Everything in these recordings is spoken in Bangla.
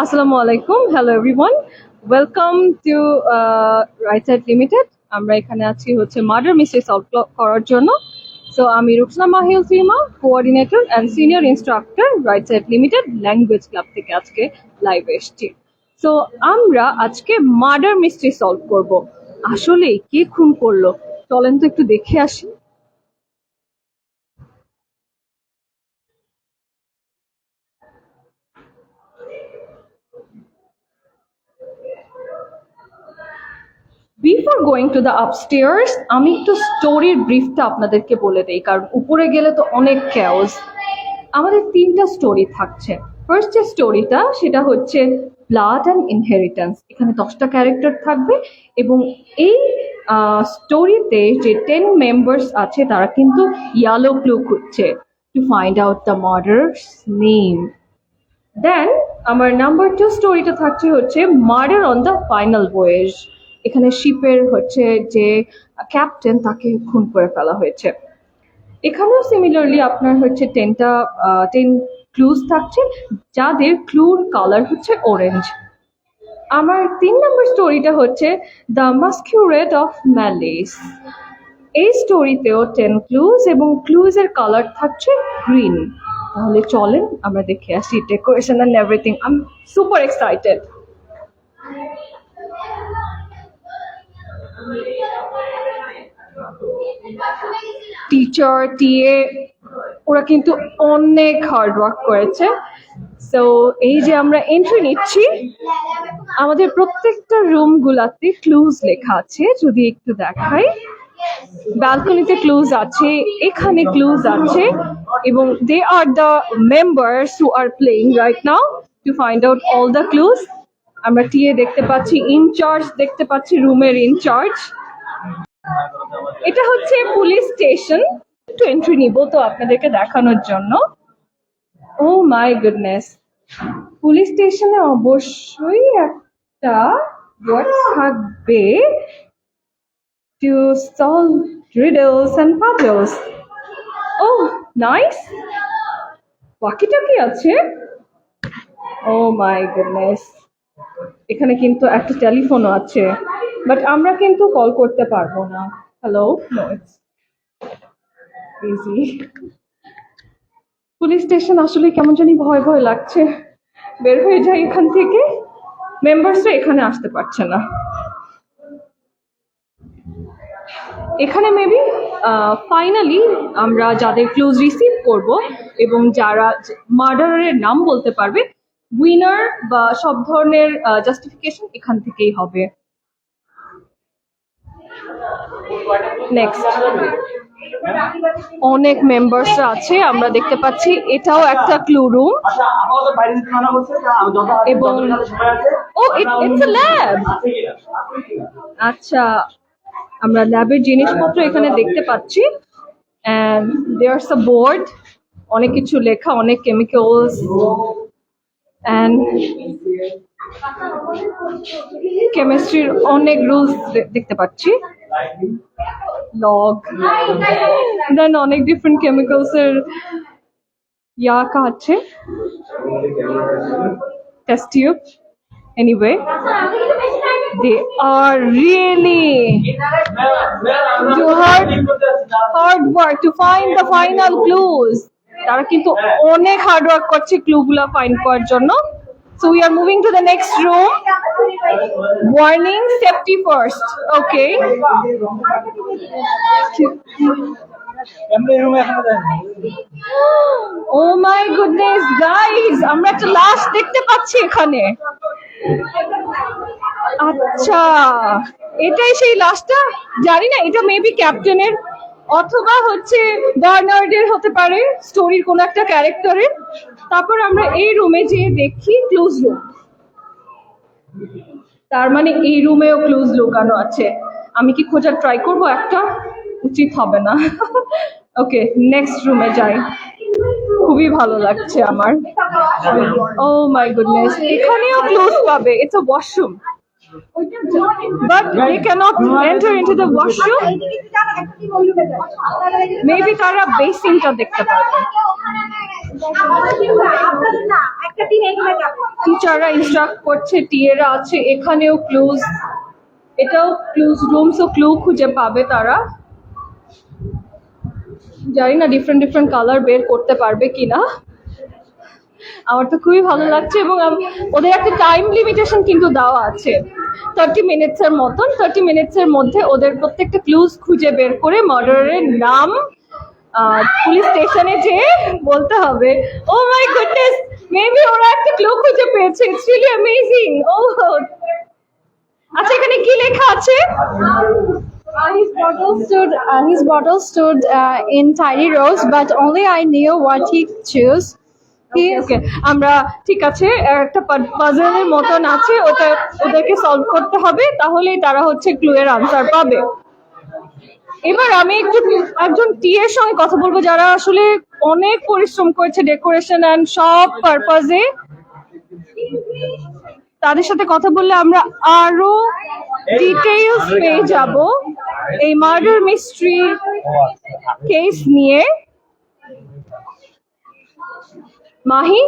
আসসালামু আলাইকুম। Hello everyone welcome to Right Side Limited আমরা এখানে আছি হচ্ছে মার্ডার মিস্ট্রি সলভ করার জন্য। সো আমি Ruksana Mahil Sima coordinator and senior instructor Right Side Limited language club থেকে আজকে লাইভ এসেছি। সো আমরা আজকে মার্ডার মিস্ট্রি সলভ করব। আসলে কে খুন করল? চলেন তো একটু দেখে আসি। গোয়িং টু দ্য আপস্টেয়ার্স আমি একটু স্টোরির ব্রিফটা আপনাদেরকে বলে দিই, কারণ উপরে গেলে তো অনেক ক্যাওস আমাদের তিনটা স্টোরি থাকছে। ফার্স্ট যে স্টোরিটা সেটা হচ্ছে ব্লাড অ্যান্ড ইনহেরিটেন্স এখানে দশটা ক্যারেক্টার থাকবে এবং এই স্টোরিতে যে টেন মেম্বার্স আছে, তারা কিন্তু ইয়ালো ক্লু খুঁজছে to find out the murderer's name then আমার নাম্বার টু স্টোরিটা থাকছে হচ্ছে murder on the final voyage এখানে শিপের হচ্ছে যে ক্যাপ্টেন তাকে খুন করে ফেলা হয়েছে। এখানেও সিমিলারলি আপনার হচ্ছে টেনটা টেন ক্লুজ থাকছে, যাদের ক্লুর কালার হচ্ছে অরেঞ্জ আমার তিন নম্বর স্টোরিটা হচ্ছে দ্য মাস্কিউরেট অফ ম্যালেস এই স্টোরিতেও টেন ক্লুজ এবং ক্লুজের কালার থাকছে গ্রিন তাহলে চলেন আমরা দেখে আসি decoration and everything I am super excited teacher TA ওরা কিন্তু অনেক হার্ড ওয়ার্ক করেছে। সো এই যে আমরা এন্ট্রি নিচ্ছি, আমাদের প্রত্যেকটা রুম গুলাতে ক্লুজ লেখা আছে, যদি একটু দেখাই। ব্যালকনিতে ক্লুজ আছে, এখানে ক্লুজ আছে, এবং they are the members who are playing right now to find out all the clues আমরা টিএ দেখতে পাচ্ছি ইনচার্জ দেখতে পাচ্ছি রুমের ইনচার্জ এটা হচ্ছে পুলিশ স্টেশন একটু এন্ট্রি নিব তো আপনাদেরকে দেখানোর জন্য। ও মাই গুডনেস পুলিশ স্টেশনে অবশ্যই একটা থাকবে to solve riddles and puzzles oh nice walkie talkie আছে? ও মাই গুডনেস এখানে কিন্তু একটা টেলিফোনও আছে বাট আমরা কিন্তু কল করতে পারব না। হ্যালো ইজি পুলিশ স্টেশন আসলে কেমন জানি ভয় ভয় লাগছে। বের হয়ে যাই এখান থেকে। মেম্বার্সরা এখানে আসতে পারছে না। এখানে মেবি ফাইনালি আমরা যাদের ক্লোজ রিসিভ করব এবং যারা মার্ডারের নাম বলতে পারবে উইনার বা সব ধরনের জাস্টিফিকেশন এখান থেকেই হবে। নেক্সট অনেক মেম্বার্সরা আছে, আমরা দেখতে পাচ্ছি। এটাও একটা ক্লু রুম এবং ও ইটস এ ল্যাব? আচ্ছা আমরা ল্যাবের জিনিসপত্র এখানে দেখতে পাচ্ছি। অ্যান্ড দেয়ার্স আ বোর্ড অনেক কিছু লেখা, অনেক কেমিক্যালস অ্যান্ড কেমিস্ট্রির অনেক রুলস দেখতে পাচ্ছি। লগ দেন অনেক ডিফারেন্ট কেমিক্যালস এর ইয়াকা আছে। Test tube anyway they are really do hard hard work to find the final clues. তারা কিন্তু অনেক হার্ড ওয়ার্ক করছে ক্লু গুলা ফাইন্ড করার জন্য। So we are moving to the next room warning safety first okay. Oh my goodness guys আমরা একটা লাশ দেখতে পাচ্ছি এখানে। আচ্ছা এটাই সেই লাশটা জানি না এটা মেবি ক্যাপ্টেনের অথবা হচ্ছে বার্নার্ডের হতে পারে, স্টোরির কোন একটা ক্যারেক্টারের। তারপর আমরা এই রুমে যেয়ে দেখি ক্লোজ রুম তার মানে এই রুমেও ক্লোজ লুকানো আছে। আমি কি খোঁজার ট্রাই করব একটা? উচিত হবে না। ওকে নেক্সট রুমে যাই। খুবই ভালো লাগছে আমার। ও মাই গুডনেস এখানেও ক্লোজ পাবে এটা washroom but they cannot enter into the washroom. Maybe তারা বেসিনটা দেখতে পারবে টিচাররা ইনস্ট্রাক্ট করছে টিএরা আছে এখানেও ক্লুজ এটাও ক্লুজ রুমস ও ক্লু খুঁজে পাবে তারা জানি না ডিফারেন্ট ডিফারেন্ট কালার বের করতে পারবে কিনা আমার তো খুবই ভালো লাগছে এবং ওদের একটা টাইম লিমিটেশন কিন্তু দেওয়া আছে। থার্টি মিনিটসের মতন থার্টি মিনিটসের মধ্যে ওদের প্রত্যেকটা ক্লুজ খুঁজে বের করে মার্ডারের নাম পুলিশ স্টেশনে যেয়ে বলতে হবে। ও মাই গুডনেস মেবি ওরা একটা ক্লু খুঁজে পেয়েছে। ইটস রিয়েলি অ্যামেজিং ও আচ্ছা এখানে কি লেখা আছে? Uh, his bottle stood. Uh, his bottle stood uh, in tidy rows, but only I knew what he chose. He ওকে আমরা ঠিক আছে একটা পাজলের মতন আছে ওটা ওদেরকে সলভ করতে হবে তাহলেই তারা হচ্ছে ক্লু এর আনসার পাবে। এবার আমি একটু একজন টি এর সঙ্গে কথা বলব যারা আসলে অনেক পরিশ্রম করেছে ডেকোরেশন অ্যান্ড সব পারপাজে তাদের সাথে কথা বললে আমরা আরও ডিটেইলস পেয়ে যাব এই মার্ডার মিস্ট্রি কেস নিয়ে। মাহি?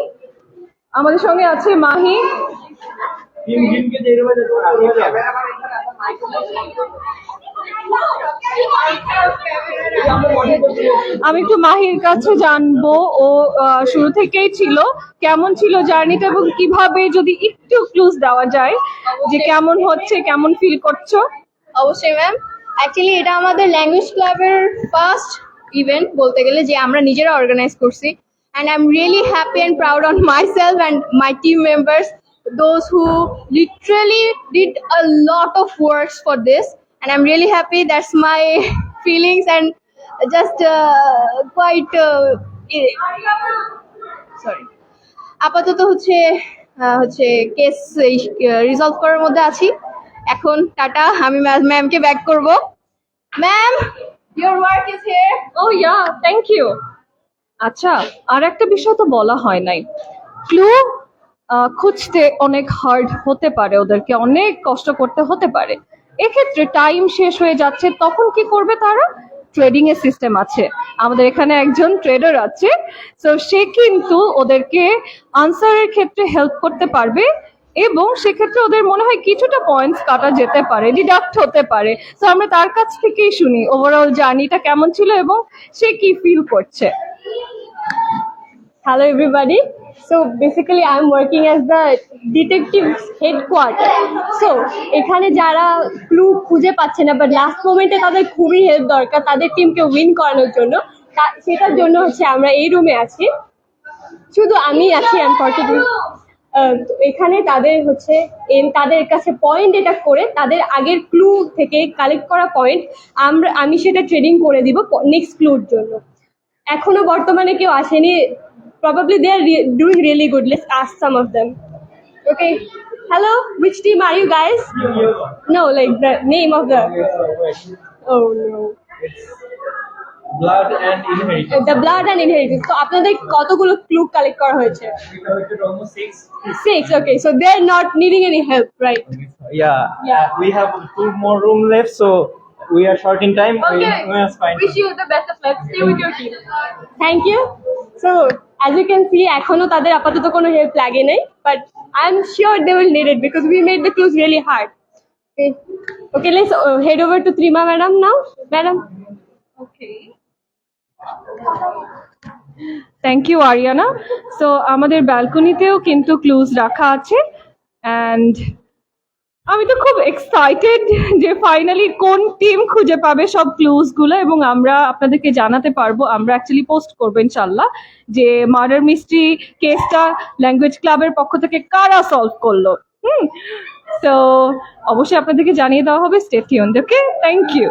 আমাদের সঙ্গে আছে মাহি। আমি একটু মাহির কাছে জানব ও আহ, শুরু থেকেই ছিল। কেমন ছিল জার্নিটা এবং কীভাবে যদি একটু ক্লুজ দেওয়া যায় যে কেমন হচ্ছে কেমন ফিল করছ? অবশ্যই ম্যাম অ্যাকচুয়ালি এটা আমাদের ল্যাঙ্গুয়েজ ক্লাবের ফার্স্ট ইভেন্ট বলতে গেলে যে আমরা নিজেরা অর্গানাইজ করছি। And I really happy and proud on myself and my team members, those who literally did a lot of lot for this. For this really happy. That's my that's my feelings and just quite sorry আপাতত হচ্ছে হচ্ছে কেস রিজলভ করার মধ্যে আছি এখন টাটা আমি ম্যামকে ব্যাক করব ma'am your work is here oh yeah thank you আচ্ছা আর একটা বিষয় তো বলা হয় নাই। ক্লু খুঁজতে অনেক হার্ড হতে পারে, ওদেরকে অনেক কষ্ট করতে হতে পারে। এক্ষেত্রে টাইম শেষ হয়ে যাচ্ছে, তখন কি করবে তারা? ট্রেডিং এর সিস্টেম আছে। আমাদের এখানে একজন ট্রেডার আছে তো সে কিন্তু ওদেরকে আনসারের ক্ষেত্রে হেল্প করতে পারবে এবং সেক্ষেত্রে ওদের মনে হয় কিছুটা পয়েন্টস কাটা যেতে পারে ডিডাক্ট হতে পারে। তো আমরা তার কাছ থেকেই শুনি ওভারঅল জার্নিটা কেমন ছিল এবং সে কি ফিল করছে। Hello, everybody. So, basically, I'm working as the detective headquarter. So, এখানে যারা ক্লু খুঁজে পাচ্ছে না বাট লাস্ট মোমেন্টে তাদের খুবই হেল্প দরকার, তাদের টিমকে উইন করানোর জন্য সেটার জন্য হচ্ছে আমরা এই রুমে আছি শুধু আমি আছি আনফর্চুনেটলি এখানে তাদের হচ্ছে তাদের কাছে পয়েন্ট এটা করে, তাদের আগের ক্লু থেকে কালেক্ট করা পয়েন্ট আমরা, আমি সেটা ট্রেডিং করে দিব নেক্সট ক্লুর জন্য এখনও বর্তমানে কেউ আসেনি probably they are re- doing really good let's ask some of them okay hello which team are you guys no like the name of the oh no blood and inheritance the blood and inheritance তো আপনাদের কতগুলো ক্লু কালেক্ট করা হয়েছে এটা হচ্ছে almost 6 six okay so they're not needing any help right Yeah. Yeah. We have two more room left, so we are short in time. We, we must find. wish you the best of luck stay with your team thank you so as you can see এখনও তাদের আপাতত কোনো হেল্প লাগে নাই but I am sure they will need it because we made the clues really hard okay let's head over to Trima madam now madam okay thank you Ariana so আমাদের ব্যালকনিতেও কিন্তু ক্লুজ রাখা আছে অ্যান্ড আমি তো খুব এক্সাইটেড যে ফাইনালি কোন টিম খুঁজে পাবে সব ক্লুজগুলো এবং আমরা আপনাদেরকে জানাতে পারব। আমরা অ্যাকচুয়ালি পোস্ট করব ইনশাল্লাহ যে মার্ডার মিস্ট্রি কেসটা ল্যাঙ্গুয়েজ ক্লাবের পক্ষ থেকে কারা সলভ করল। হুম? তো অবশ্যই আপনাদেরকে জানিয়ে দেওয়া হবে। State okay thank you